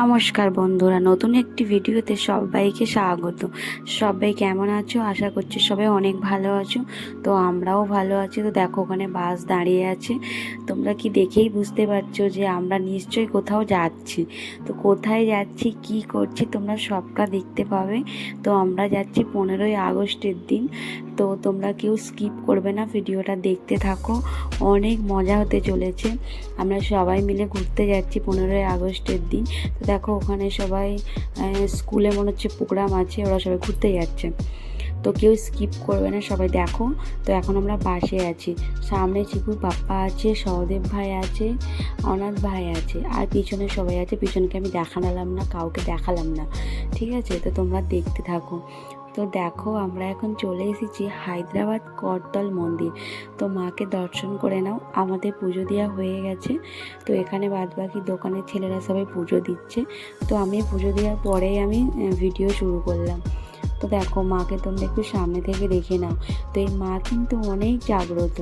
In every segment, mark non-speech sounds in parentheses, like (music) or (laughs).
নমস্কার বন্ধুরা, নতুন একটি ভিডিওতে সবাইকে স্বাগত। সবাই কেমন আছো? আশা করছি সবাই অনেক ভালো আছো। তো আমরাও ভালো আছি। তো দেখো, ওখানে বাস দাঁড়িয়ে আছে। তোমরা কি দেখেই বুঝতে পারছ যে আমরা নিশ্চয়ই কোথাও যাচ্ছি। তো কোথায় যাচ্ছি, কি করছি, তোমরা সবটা দেখতে পাবে। তো আমরা যাচ্ছি পনেরোই আগস্টের দিন। তো তোমরা কেউ স্কিপ করবে না ভিডিওটা দেখতে থাকো। অনেক মজা হতে চলেছে। আমরা সবাই মিলে ঘুরতে যাচ্ছি পনেরোই আগস্টের দিন। তো দেখো ওখানে সবাই স্কুলে মনে হচ্ছে প্রোগ্রাম আছে, ওরা সবাই ঘুরতে যাচ্ছে। তো কেউ স্কিপ করবে না, সবাই দেখো। তো এখন আমরা বাসে আছি। সামনে চিকুর পাপ্পা আছে, সহদেব ভাই আছে, অনাথ ভাই আছে, আর পিছনে সবাই আছে। পিছনকে আমি দেখালাম না, কাউকে দেখালাম না। ঠিক আছে? তো তোমরা দেখতে থাকো। তো দেখো, আমরা এখন চলে এসেছি হায়দ্রাবাদ করতল মন্দির। তো মাকে দর্শন করে নাও, আমাদের পুজো দেওয়া হয়ে গেছে। তো এখানে বাদবাকি দোকানের ছেলেরা সবাই পুজো দিচ্ছে। তো আমি পুজো দেওয়ার পরেই আমি ভিডিও শুরু করলাম। তো দেখো, মাকে তোমরা একটু সামনে থেকে দেখে নাও। তো এই মা কিন্তু অনেক জাগ্রত।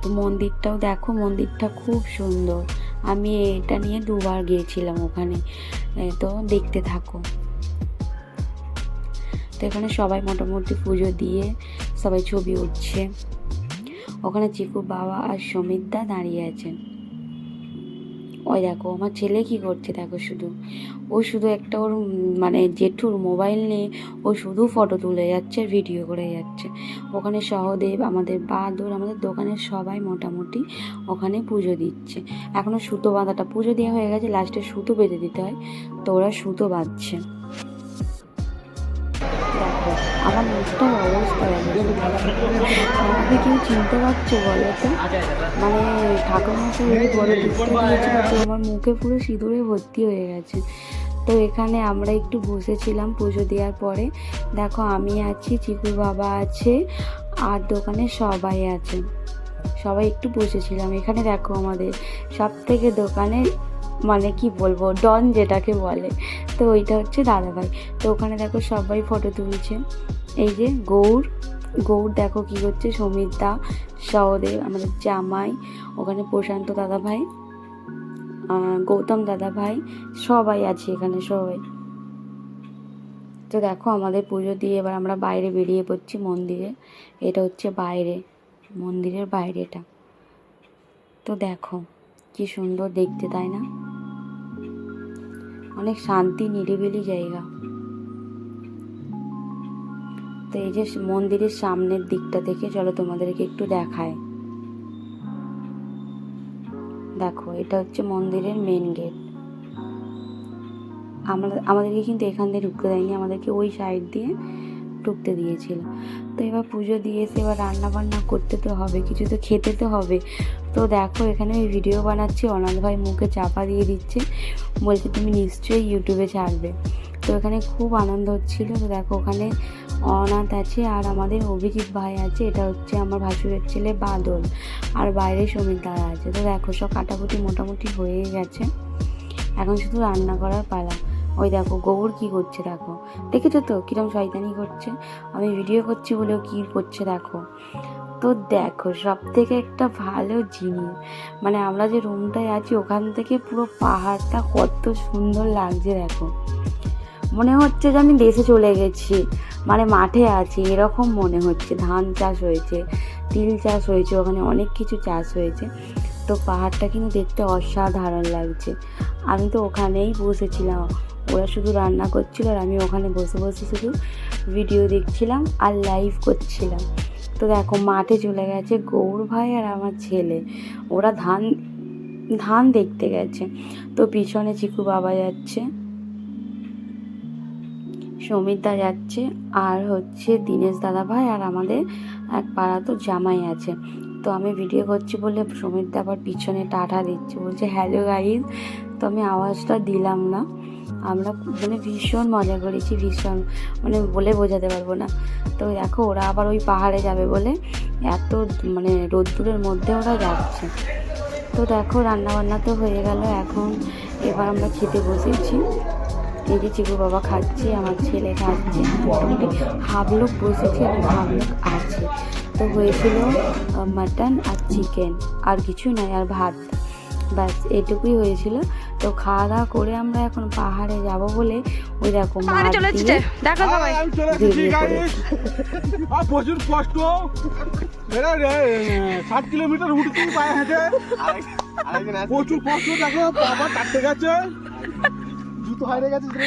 তো মন্দিরটাও দেখো, মন্দিরটা খুব সুন্দর। আমি এটা নিয়ে দুবার গিয়েছিলাম ওখানে। তো দেখতে থাকো। তো এখানে সবাই মোটামুটি পুজো দিয়ে সবাই ছবি উঠছে। ওখানে চিকুর বাবা আর সমিতদা দাঁড়িয়ে আছেন। ওই দেখো, আমার ছেলে কি করছে দেখো শুধু। ও শুধু একটা ওর মানে জেঠুর মোবাইল নিয়ে ও শুধু ফটো তুলে যাচ্ছে ভিডিও করে যাচ্ছে। ওখানে সহদেব, আমাদের বাদর আমাদের দোকানের সবাই মোটামুটি ওখানে পুজো দিচ্ছে। এখনও সুতো বাঁধাটা, পুজো দেওয়া হয়ে গেছে লাস্টে সুতো বেঁধে দিতে হয়। তো ওরা সুতো বাঁধছে। আমার মুখটার অবস্থা আমাকে কেউ চিনতে পারছ বলো তো মানে ঠাকুর মশাই যদি বড় দিয়েছিল আমার মুখে পুরো সিঁদুরে ভর্তি হয়ে গেছে। তো এখানে আমরা একটু বসেছিলাম পুজো দেওয়ার পরে। দেখো, আমি আছি চিকুর বাবা আছে, আর দোকানে সবাই আছে। সবাই একটু বসেছিলাম। এখানে দেখো আমাদের সব থেকে দোকানের মানে কি বলব ডন যেটাকে বলে। তো ওইটা হচ্ছে দাদাভাই। তো ওখানে দেখো সবাই ফটো তুলছে। এই যে গৌর গৌর দেখো কি করছে? সমিতা, সহদেব, আমাদের জামাই, ওখানে প্রশান্ত দাদা ভাই গৌতম দাদা ভাই সবাই আছে এখানে, সবাই। তো দেখো আমাদের পুজো দিয়ে এবার আমরা বাইরে বেরিয়ে পড়ছি মন্দিরে। এটা হচ্ছে বাইরে, মন্দিরের বাইরেটা। তো দেখো কি সুন্দর দেখতে, তাই না? অনেক শান্তি, নিরিবিলি জায়গা। তো এই যে মন্দিরের সামনের দিকটা থেকে চলো তোমাদেরকে একটু দেখায়। দেখো, এটা হচ্ছে মন্দিরের মেন গেট আমরা, আমাদেরকে কিন্তু এখান দিয়ে ঢুকতে দেয়নি, আমাদেরকে ওই সাইড দিয়ে ঢুকতে দিয়েছিল। তো এবার পুজো দিয়ে এসে এবার রান্না বান্না করতে তো হবে, কিছু তো খেতে তো হবে। তো দেখো এখানে আমি ভিডিও বানাচ্ছি, অনাথ ভাই মুখে চাপা দিয়ে দিচ্ছে। বলছে, তুমি নিশ্চয়ই ইউটিউবে ছাড়বে। তো এখানে খুব আনন্দ হচ্ছিল। তো দেখো ওখানে অনাথ আছে আর আমাদের অভিজিৎ ভাই আছে, এটা হচ্ছে আমার ভাসুরের ছেলে বাদল, আর বাইরে সমীর দাদা আছে। তো দেখো সব কাটাকুটি মোটামুটি হয়ে গেছে। এখন শুধু রান্না করার পালা। ওই দেখো, গোবর কি করছে দেখো। দেখেছ তো কিরম শয়তানি করছে? আমি ভিডিও করছি বলেও কি করছে দেখো। তো দেখো সব থেকে একটা ভালো জিনিস মানে আমরা যে রুমটায় আছি, ওখান থেকে পুরো পাহাড়টা কত সুন্দর লাগছে দেখো। মনে হচ্ছে যে আমি দেশে চলে গেছি মানে মাঠে আছি, এরকম মনে হচ্ছে। ধান চাষ হয়েছে, তিল চাষ হয়েছে, ওখানে অনেক কিছু চাষ হয়েছে। তো পাহাড়টা কিন্তু দেখতে অসাধারণ লাগছে। আমি তো ওখানেই বসেছিলাম। ওরা শুধু রান্না করছিল আর আমি ওখানে বসে বসে শুধু ভিডিও দেখছিলাম আর লাইভ করছিলাম। তো দেখো, মাঠে চলে গেছে গৌর ভাই আর আমার ছেলে। ওরা ধান ধান দেখতে গেছে। তো পিছনে চিকু বাবা যাচ্ছে সমিতদা যাচ্ছে আর হচ্ছে দীনেশ দাদা ভাই আর আমাদের এক পাড়া তো জামাই আছে। তো আমি ভিডিও করছি বলে সমিতদা আবার পিছনে টাটা দিচ্ছে। বলছে হ্যালো গাইজ তো আমি আওয়াজটা দিলাম না। আমরা মানে ভীষণ মজা করেছি, ভীষণ মানে বলে বোঝাতে পারব না। তো দেখো, ওরা আবার ওই পাহাড়ে যাবে বলে এত মানে রোদ্দুরের মধ্যে ওরা যাচ্ছে। তো দেখো রান্না বান্না তো হয়ে গেল। এখন এবার আমরা খেতে বসেছি। এই যে চিকু বাবা খাচ্ছে, আমার ছেলে খাচ্ছে হাফ লোক বসেছে এবং হাফ লোক আছে। তো হয়েছিল মাটন আর চিকেন আর কিছু নয়, আর ভাত। ব্যাস এটুকুই হয়েছিল। তো খাওয়া দাওয়া করে আমরা এখন পাহাড়ে যাব বলে ওই গাইস আর প্রচুর কষ্ট। ষাট কিলোমিটার উঠেছি পায়ে হেঁটে। প্রচুর কষ্ট দেখো বাবা কাটতে গেছে। জুতো হারিয়ে গেছে গড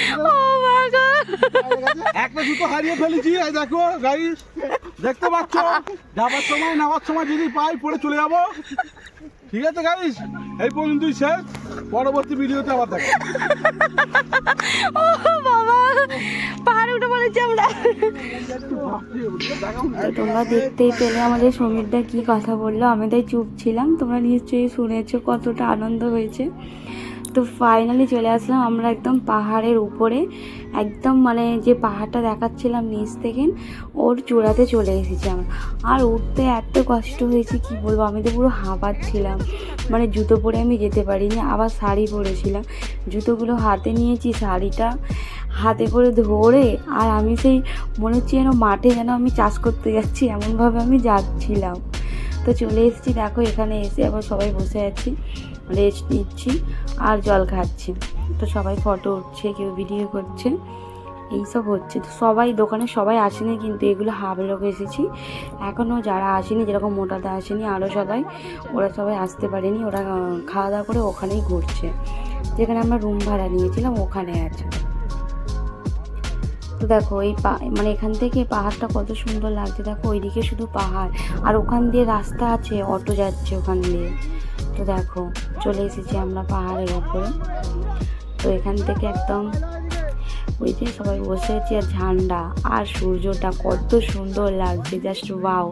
একটা জুতো হারিয়ে ফেলেছি এই দেখো গাইস দেখতে পাচ্ছ? যাবার সময় নেওয়ার সময় যদি পাই পরে চলে যাব। ঠিক আছে গাইস? এই পর্যন্তই শেষ। পরবর্তী ভিডিওতে আবার দেখো (laughs) ও বাবা পাহাড়ে উঠে বলেছি আমরা। তোমরা দেখতেই পেলে আমাদের সমীরদা কি কথা বলল। আমি তাই চুপ ছিলাম। তোমরা নিশ্চয়ই শুনেছো কতটা আনন্দ হয়েছে। তো ফাইনালি চলে আসলাম আমরা একদম পাহাড়ের উপরে। একদম মানে যে পাহাড়টা দেখাচ্ছিলাম নিচ থেকে, ওর চূড়াতে চলে এসেছি আমরা। আর উঠতে এত কষ্ট হয়েছে, কি বলব? আমি তো পুরো হাঁপাচ্ছিলাম। মানে জুতো পরে আমি যেতে পারিনি, আবার শাড়ি পরেছিলাম। জুতোগুলো হাতে নিয়েছি, শাড়িটা হাতে করে ধরে, আর আমি সেই মনে হচ্ছে যেন মাঠে যেন আমি চাষ করতে যাচ্ছি, এমনভাবে আমি যাচ্ছিলাম। তো চলে এসেছি, দেখো এখানে এসে আবার সবাই বসে আছি। রেস্ট নিচ্ছি আর জল খাচ্ছি। তো সবাই ফটো উঠছে, কেউ ভিডিও করছে, এইসব হচ্ছে। তো সবাই দোকানে সবাই আসেনি কিন্তু এগুলো হাফ লোক এসেছি। এখনও যারা আসেনি, যেরকম মোটাদা আসেনি আরও সবাই, ওরা সবাই আসতে পারেনি। ওরা খাওয়া দাওয়া করে ওখানেই ঘুরছে। যেখানে আমরা রুম ভাড়া নিয়েছিলাম, ওখানে আছে। তো দেখো, এই পা মানে এখান থেকে পাহাড়টা কত সুন্দর লাগছে। দেখো, ওইদিকে শুধু পাহাড়। আর ওখান দিয়ে রাস্তা আছে, অটো যাচ্ছে ওখান দিয়ে। তো দেখো, চলে এসেছি আমরা পাহাড়ের উপরে তো এখান থেকে একদম ওই যে সবাই বসে আছি আর ঝান্ডা, আর সূর্যটা কত সুন্দর লাগছে জাস্ট ওয়াও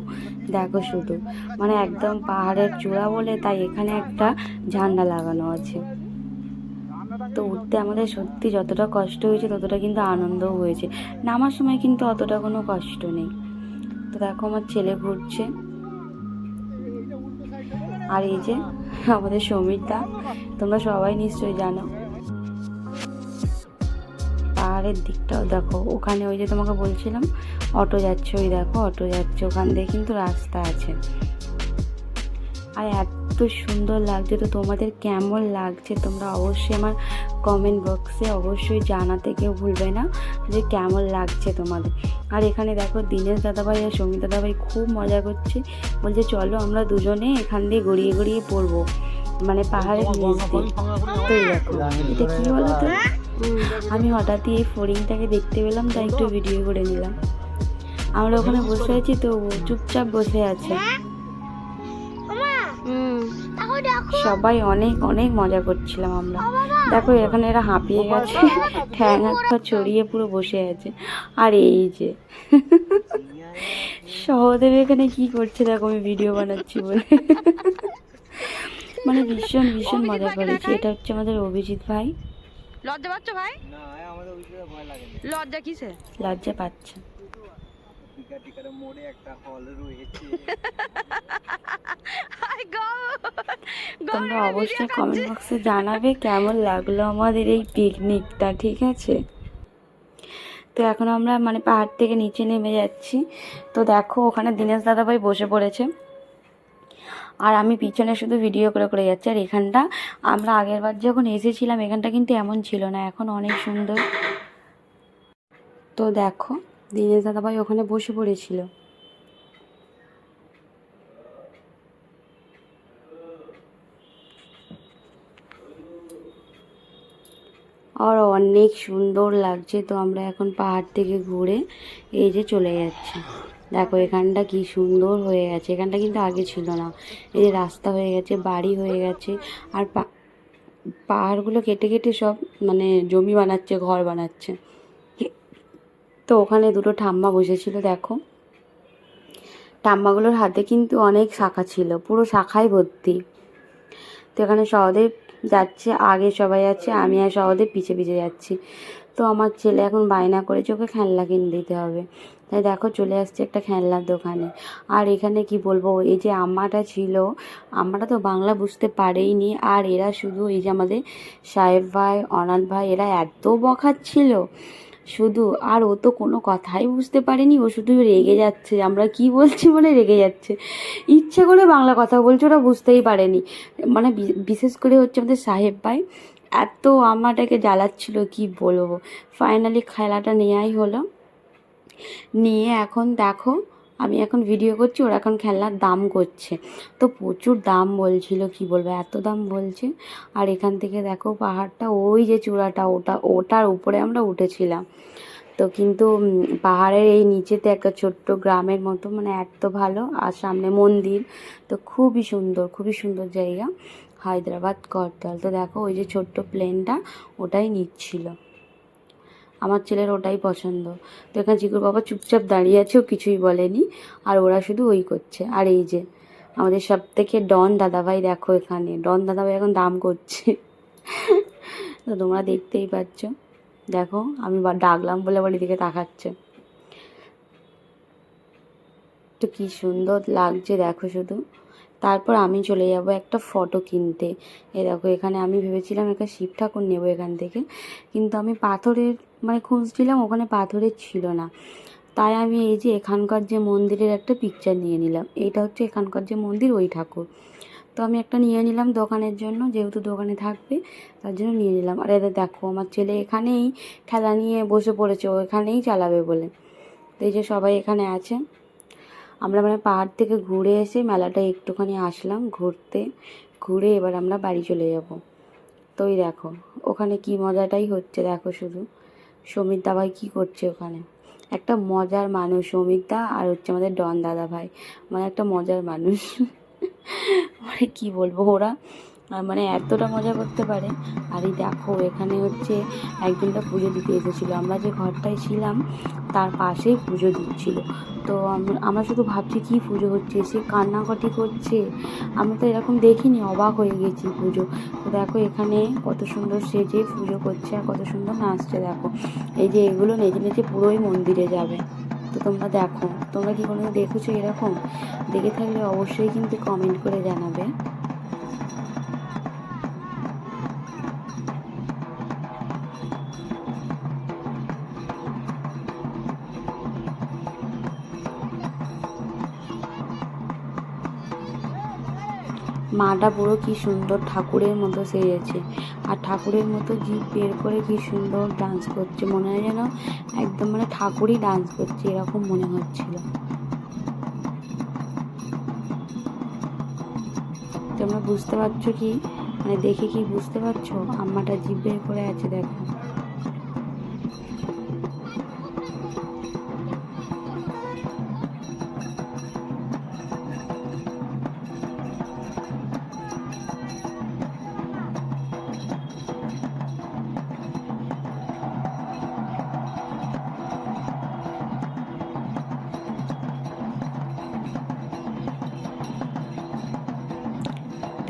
দেখো শুধু। মানে একদম পাহাড়ের চূড়া বলে তাই এখানে একটা ঝান্ডা লাগানো আছে। তো উঠতে আমাদের সত্যি যতটা কষ্ট হয়েছে, ততটা কিন্তু আনন্দও হয়েছে। নামার সময় কিন্তু অতটা কোনো কষ্ট নেই। তো দেখো আমার ছেলে ঘুরছে। আর এই যে আমাদের সমীরদা, তোমরা সবাই নিশ্চয়ই জানো। পাহাড়ের দিকটাও দেখো, ওখানে ওই যে তোমাকে বলছিলাম, অটো যাচ্ছে, ওই দেখো, অটো যাচ্ছে, ওখান দিয়ে কিন্তু রাস্তা আছে। আর এত সুন্দর লাগছে তো তোমাদের কেমন লাগছে তোমরা অবশ্যই আমার কমেন্ট বক্সে অবশ্যই জানাতে কেউ ভুলবে না যে কেমন লাগছে তোমাদের। আর এখানে দেখো দিনেশ দাদাভাই আর সৌমিত দাদাভাই খুব মজা করছে। বলছে চলো আমরা দুজনে এখান দিয়ে গড়িয়ে গড়িয়ে পড়ব। মানে পাহাড়ের নিচ দিয়ে। তো দেখো এটা কি বলো তো? আমি হঠাৎই এই ফড়িংটাকে দেখতে পেলাম তাই একটু ভিডিও করে নিলাম। আমরা ওখানে বসে আছি তো চুপচাপ বসে আছে। সবাই অনেক অনেক মজা করছিলাম আমরা। দেখো এখানে এরা হাঁপিয়ে গেছে। ঠ্যাং হাত পা ছড়িয়ে পুরো বসে আছে। আর এই যে সহদেব এখানে কি করছে দেখো আমি ভিডিও বানাচ্ছি বলে। মানে ভীষণ ভীষণ মজা করেছি। এটা হচ্ছে আমাদের অভিজিৎ ভাই। লজ্জা পাচ্ছ ভাই? লজ্জা কিসে লজ্জা পাচ্ছে। হাই গড তোমরা অবশ্যই কমেন্ট বক্সে জানাবে কেমন লাগল আমাদের এই পিকনিকটা ঠিক আছে? তো এখন আমরা মানে পাহাড় থেকে নিচে নেমে যাচ্ছি। তো দেখো ওখানে দীনেশ দাদাভাই বসে পড়েছে। আর আমি পিছনে শুধু ভিডিও করে করে যাচ্ছি। আর এখানটা আমরা আগেরবার যখন এসেছিলাম এখানটা কিন্তু এমন ছিল না এখন অনেক সুন্দর। তো দেখো দীনেশ দাদাভাই ওখানে বসে পড়েছিল। আর অনেক সুন্দর লাগছে তো আমরা এখন পাহাড় থেকে ঘুরে এই যে চলে যাচ্ছি। দেখো এখানটা কি সুন্দর হয়ে গেছে। এখানটা কিন্তু আগে ছিল না। এই যে রাস্তা হয়ে গেছে, বাড়ি হয়ে গেছে আর পাহাড়গুলো কেটে কেটে সব মানে জমি বানাচ্ছে, ঘর বানাচ্ছে। তো ওখানে দুটো ঠাম্মা বসেছিল, দেখো। ঠাম্মাগুলোর হাতে কিন্তু অনেক শাখা ছিল, পুরো শাখায় ভর্তি। তো এখানে সহদেব যাচ্ছে, আগে সবাই যাচ্ছে আমি আর সহদেব পিছে পিছে যাচ্ছি। তো আমার ছেলে এখন বায়না করেছে, ওকে খেলনা কিনে দিতে হবে। তাই দেখো, চলে আসছে একটা খেলনার দোকানে। আর এখানে কি বলব, এই যে আম্মাটা ছিল, আম্মাটা তো বাংলা বুঝতে পারেইনি। আর এরা শুধু এই যে আমাদের সাহেব ভাই, অনাথ ভাই, এরা এত বখাচ্ছিল শুধু, আর ও তো কোনো কথাই বুঝতে পারেনি, ও শুধু রেগে যাচ্ছে, আমরা কি বলছি মানে রেগে যাচ্ছে। ইচ্ছে করে বাংলা কথা বলছে, ওরা বুঝতেই পারেনি। মানে বিশেষ করে হচ্ছে আমাদের সাহেব ভাই, এত আমাটাকে জ্বালাচ্ছিল, কি বলব? ফাইনালি খেলাটা নেওয়াই হলো। নিয়ে এখন দেখো আমি এখন ভিডিও করছি, ওরা এখন খেলনার দাম করছে। তো প্রচুর দাম বলছিল, কি বলব, এত দাম বলছে। আর এখান থেকে দেখো পাহাড়টা, ওই যে চূড়াটা, ওটা, ওটার উপরে আমরা উঠেছিলাম। তো কিন্তু পাহাড়ের এই নিচেতে একটা ছোট্ট গ্রামের মতো মানে এত ভালো। আর সামনে মন্দির, তো খুবই সুন্দর খুবই সুন্দর জায়গা। হায়দ্রাবাদ করতাল তো দেখো ওই যে ছোট্ট প্লেনটা ওটাই নিচ্ছিল। আমার ছেলের ওটাই পছন্দ। তো এখানে চিকুর বাবা চুপচাপ দাঁড়িয়ে আছে, ও কিছুই বলেনি। আর ওরা শুধু ওই করছে। আর এই যে, আমাদের সব থেকে ডন দাদাভাই দেখো এখানে। ডন দাদাভাই এখন দাম করছে। তো তোমরা দেখতেই পাচ্ছ। দেখো, আমি ডাকলাম বলে বাড়ি দিকে তাকাচ্ছে। তো কি সুন্দর লাগছে, দেখো শুধু। তারপর আমি চলে যাব একটা ফটো কিনতে। এ দেখো, এখানে আমি ভেবেছিলাম একটা শিব ঠাকুর নেব এখান থেকে। কিন্তু আমি পাথরের মানে খুঁজছিলাম, ওখানে পাথরের ছিল না। তাই আমি এই যে এখানকার যে মন্দিরের একটা পিকচার নিয়ে নিলাম। এইটা হচ্ছে এখানকার যে মন্দির, ওই ঠাকুর। তো আমি একটা নিয়ে নিলাম দোকানের জন্য, যেহেতু দোকানে থাকবে, তার জন্য নিয়ে নিলাম। আর এদের দেখো, আমার ছেলে এখানেই খেলা নিয়ে বসে পড়েছে, ও এখানেই চালাবে বলে। তো এই যে সবাই এখানে আছে। আমরা মানে পাহাড় থেকে ঘুরে এসে মেলাটা একটুখানি আসলাম, ঘুরতে। ঘুরে এবার আমরা বাড়ি চলে যাব। তো ওই দেখো, ওখানে কি মজাটাই হচ্ছে, দেখো শুধু। সমীর দা ভাই কী করছে ওখানে? একটা মজার মানুষ সমীর দা আর হচ্ছে আমাদের ডন দাদা ভাই। মানে একটা মজার মানুষ। (laughs) মানে কি বলব ওরা? মানে এতটা মজা করতে পারে। আর এই দেখো, এখানে হচ্ছে একদিনটা পুজো দিতে এসেছিল। আমরা যে ঘরটায় ছিলাম, তার পাশেই পুজো দিচ্ছিল। তো আমরা শুধু ভাবছি, কি পুজো হচ্ছে? সে কান্নাকাটি করছে। আমি তো এরকম দেখিনি, অবাক হয়ে গেছি পুজো। তো দেখো, এখানে কত সুন্দর সেজে পুজো করছে আর কত সুন্দর নাচছে, দেখো। এই যে এগুলো নেচে নেচে পুরোই মন্দিরে যাবে। তো তোমরা দেখো, তোমরা কি কোনো দেখেছ এরকম? দেখে থাকলে অবশ্যই কিন্তু কমেন্ট করে জানাবে। মাটা পুরো কি সুন্দর ঠাকুরের মতো সেজেছে। আর ঠাকুরের মতো জিভ বের করে কি সুন্দর ডান্স করছে। মনে হয় যেন একদম মানে ঠাকুরই ডান্স করছে, এরকম মনে হচ্ছিল। তোমরা বুঝতে পারছ কি? মানে দেখে কি বুঝতে পারছ? আম্মাটা জিভ বের করে আছে, দেখো।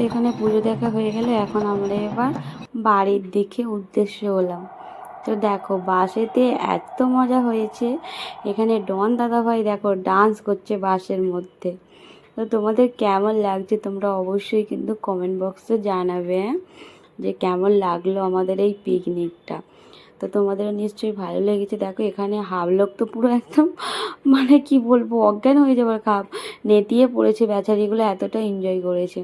এখানে পুজো দেখা হয়ে গেলে এখন আমরা এবার বাড়ির দিকে উদ্দেশ্য হলাম। তো দেখো বাসেতে এত মজা হয়েছে। এখানে ডন দাদাভাই দেখো ডান্স করছে বাসের মধ্যে। তো তোমাদের কেমন লাগছে তোমরা অবশ্যই কিন্তু কমেন্ট বক্সে জানাবে? যে কেমন লাগল আমাদের এই পিকনিকটা তো তোমাদের নিশ্চয়ই ভালো লেগেছে। দেখো, এখানে হাবলোক তো পুরো একদম (laughs) মানে কি বলব, অজ্ঞান হয়ে যাবার খাপ। নেতিয়ে পড়েছে, বেচারিগুলো এতটা এনজয় করেছে।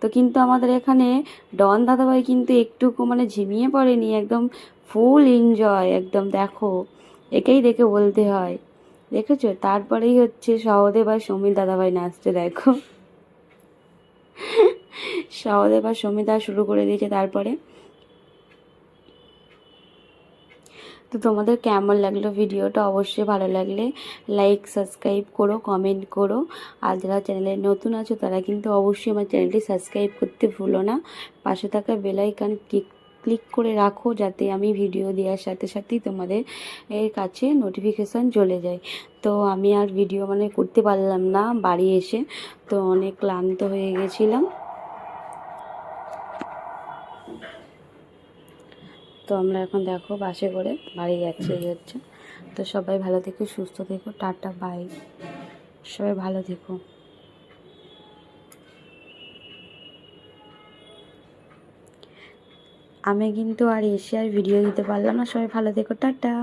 তো কিন্তু আমাদের এখানে ডন দাদাভাই কিন্তু একটুকু মানে ঝিমিয়ে পড়েনি, একদম ফুল এনজয় একদম দেখো, একেই দেখে বলতে হয়। দেখেছ? তারপরেই হচ্ছে সহদেব আর সমীর দাদাভাই নাচতে দেখো। (laughs) সহদেব আর সমীর শুরু করে দিয়েছে তারপরে। তো তোমাদের কেমন লাগল ভিডিওটা? অবশ্যই ভালো লাগলে লাইক সাবস্ক্রাইব করো কমেন্ট করো। আর যারা চ্যানেলে নতুন আছো, তারা কিন্তু অবশ্যই আমার চ্যানেলটি সাবস্ক্রাইব করতে ভুলো না। পাশে থাকা বেলাইকান ক্লিক ক্লিক করে রাখো যাতে আমি ভিডিও দেওয়ার সাথে সাথেই তোমাদের এর কাছে নোটিফিকেশান চলে যায়। তো আমি আর ভিডিও মানে করতে পারলাম না বাড়ি এসে। তো অনেক ক্লান্ত হয়ে গেছিলাম। তো আমরা এখন দেখো বাসে করে বাড়ি যাচ্ছি, এই হচ্ছে। তো সবাই ভালো থেকো, সুস্থ থেকো, টাটা, বাই। সবাই ভালো থেকো। আমি কিন্তু আর এসে আর ভিডিও দিতে পারলাম না। সবাই ভালো থেকো, টাটা।